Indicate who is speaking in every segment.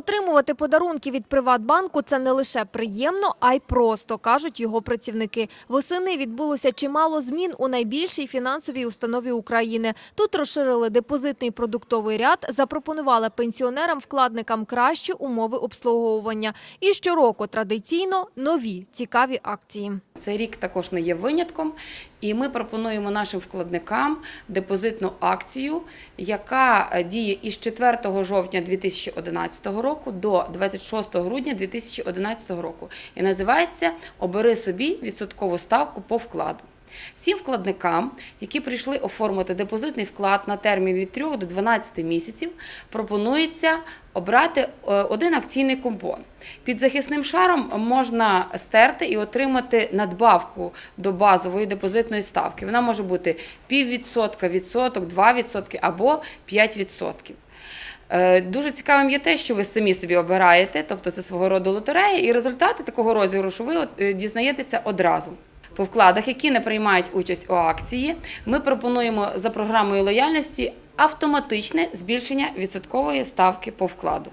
Speaker 1: Отримувати подарунки від Приватбанку – це не лише приємно, а й просто, кажуть його працівники. Восени відбулося чимало змін у найбільшій фінансовій установі України. Тут розширили депозитний продуктовий ряд, запропонували пенсіонерам-вкладникам кращі умови обслуговування. І щороку традиційно нові цікаві акції.
Speaker 2: Цей рік також не є винятком, і ми пропонуємо нашим вкладникам депозитну акцію, яка е, діє із 4 жовтня 2011 року до 26 грудня 2011 року. І називається Обери собі відсоткову ставку по вкладу. Всім вкладникам, які прийшли оформити депозитний вклад на термін від 3 до 12 місяців, пропонується обрати е, один акційний купон. Під захисним шаром можна стерти і отримати надбавку до базової депозитної ставки. Вона може бути піввідсотка, відсоток, 2% або 5%. Е, Дуже цікавим є те, що ви самі собі обираєте, тобто це свого роду лотерея, і результати такого розіграшу ви е, дізнаєтеся одразу. По вкладах, які не приймають участь у акції, ми пропонуємо за програмою лояльності автоматичне збільшення відсоткової ставки по вкладу.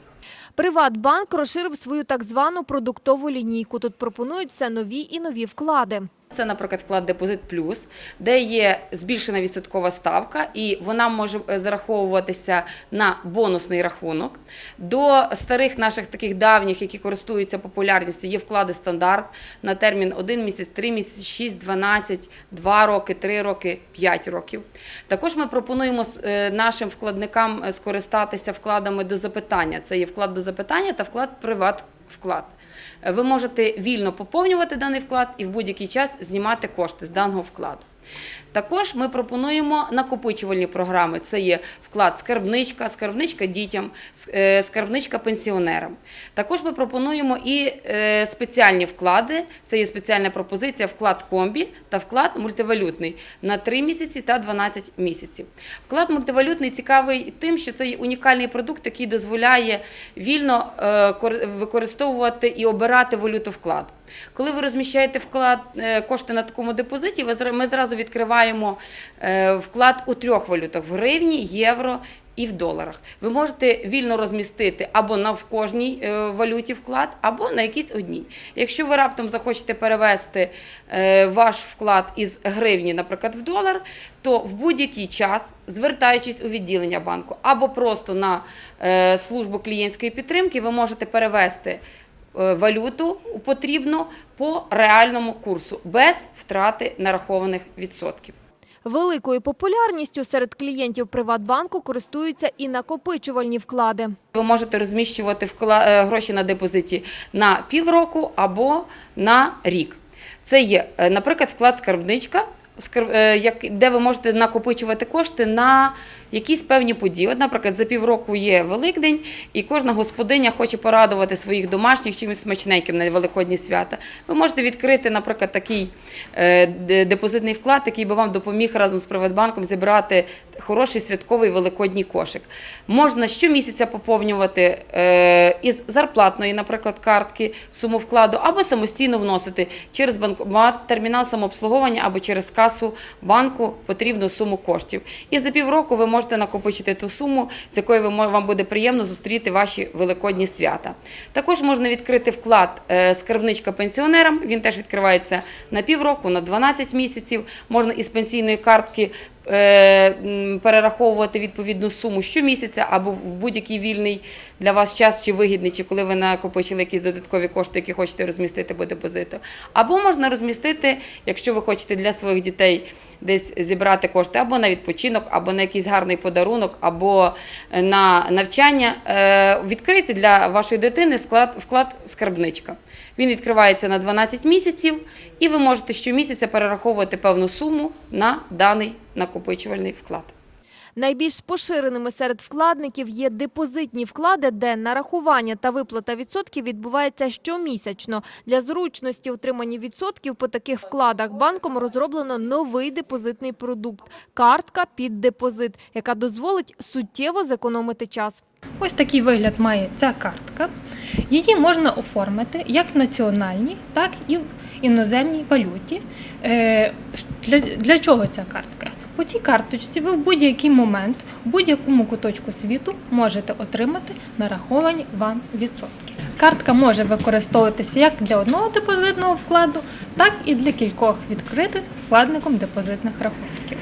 Speaker 1: Приватбанк розширив свою так звану продуктову лінійку. Тут пропонують все нові і нові вклади.
Speaker 2: Це, наприклад, вклад Депозит Плюс, де є збільшена відсоткова ставка, і вона може е, зараховуватися на бонусний рахунок. До старих наших таких давніх, які користуються популярністю, є вклади стандарт на термін 1 місяць, 3 місяці, 6, 12, 2 роки, 3 роки, 5 років. Також ми пропонуємо е, нашим вкладникам е, скористатися вкладами до запитання. Це є вклад до запитання та вклад приват вклад. Ви можете вільно поповнювати даний вклад і в будь-який час знімати кошти з даного вкладу. Також ми пропонуємо накопичувальні програми. Це є вклад скарбничка, скарбничка дітям, е, скарбничка пенсіонерам. Також ми пропонуємо і е, спеціальні вклади. Це є спеціальна пропозиція вклад комбі та вклад мультивалютний на 3 місяці та 12 місяців. Вклад мультивалютний цікавий тим, що це є унікальний продукт, який дозволяє вільно е, використовувати і обирати валюту вкладу. Коли ви розміщаєте вклад кошти на такому депозиті, ми зразу відкриваємо е, вклад у трьох валютах: в гривні, євро. І в доларах ви можете вільно розмістити або на в кожній е, валюті вклад, або на якійсь одній. Якщо ви раптом захочете перевести е, ваш вклад із гривні, наприклад, в долар, то в будь-який час, звертаючись у відділення банку або просто на службу клієнтської підтримки, ви можете перевести валюту потрібну по реальному курсу без втрати нарахованих відсотків.
Speaker 1: Великою популярністю серед клієнтів Приватбанку користуються і накопичувальні вклади.
Speaker 2: Ви можете розміщувати е, гроші на депозиті на півроку або на рік. Це є, е, наприклад, вклад скарбничка, скар- е, де ви можете накопичувати кошти на якісь певні події. От, наприклад, за півроку є Великдень, і кожна господиня хоче порадувати своїх домашніх чимось смачненьким на Великодні свята. Ви можете відкрити, наприклад, такий е, депозитний вклад, який би вам допоміг разом з Приватбанком зібрати хороший святковий великодній кошик. Можна щомісяця поповнювати е, із зарплатної, наприклад, картки суму вкладу, або самостійно вносити через банкомат, термінал самообслуговування або через касу банку потрібну суму коштів. І за півроку ви можете накопичити ту суму, з якою вам буде приємно зустріти ваші великодні свята. Також можна відкрити вклад е, скарбничка пенсіонерам. Він теж відкривається на півроку, на 12 місяців. Можна із пенсійної картки перераховувати відповідну суму щомісяця або в будь-який вільний для вас час чи вигідний, чи коли ви накопичили якісь додаткові кошти, які хочете розмістити по депозиту. Або можна розмістити, якщо ви хочете для своїх дітей десь зібрати кошти або на відпочинок, або на якийсь гарний подарунок, або на навчання. Е, Відкрити для вашої дитини склад, вклад скарбничка. Він відкривається на 12 місяців, і ви можете щомісяця перераховувати певну суму на даний накопичувальний вклад.
Speaker 1: Найбільш поширеними серед вкладників є депозитні вклади, де нарахування та виплата відсотків відбувається щомісячно. Для зручності отримання відсотків по таких вкладах банком розроблено новий депозитний продукт – картка під депозит, яка дозволить суттєво зекономити час.
Speaker 3: Ось такий вигляд має ця картка. Її можна оформити як в національній, так і в іноземній валюті. Е, Для, для чого ця картка? По цій карточці ви в будь-який момент, в будь-якому куточку світу можете отримати нараховані вам відсотки. Картка може використовуватися як для одного депозитного вкладу, так і для кількох відкритих вкладником депозитних рахунків.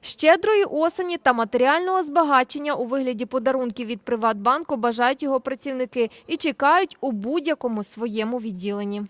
Speaker 1: Щедрої осені та матеріального збагачення у вигляді подарунків від Приватбанку бажають його працівники і чекають у будь-якому своєму відділенні.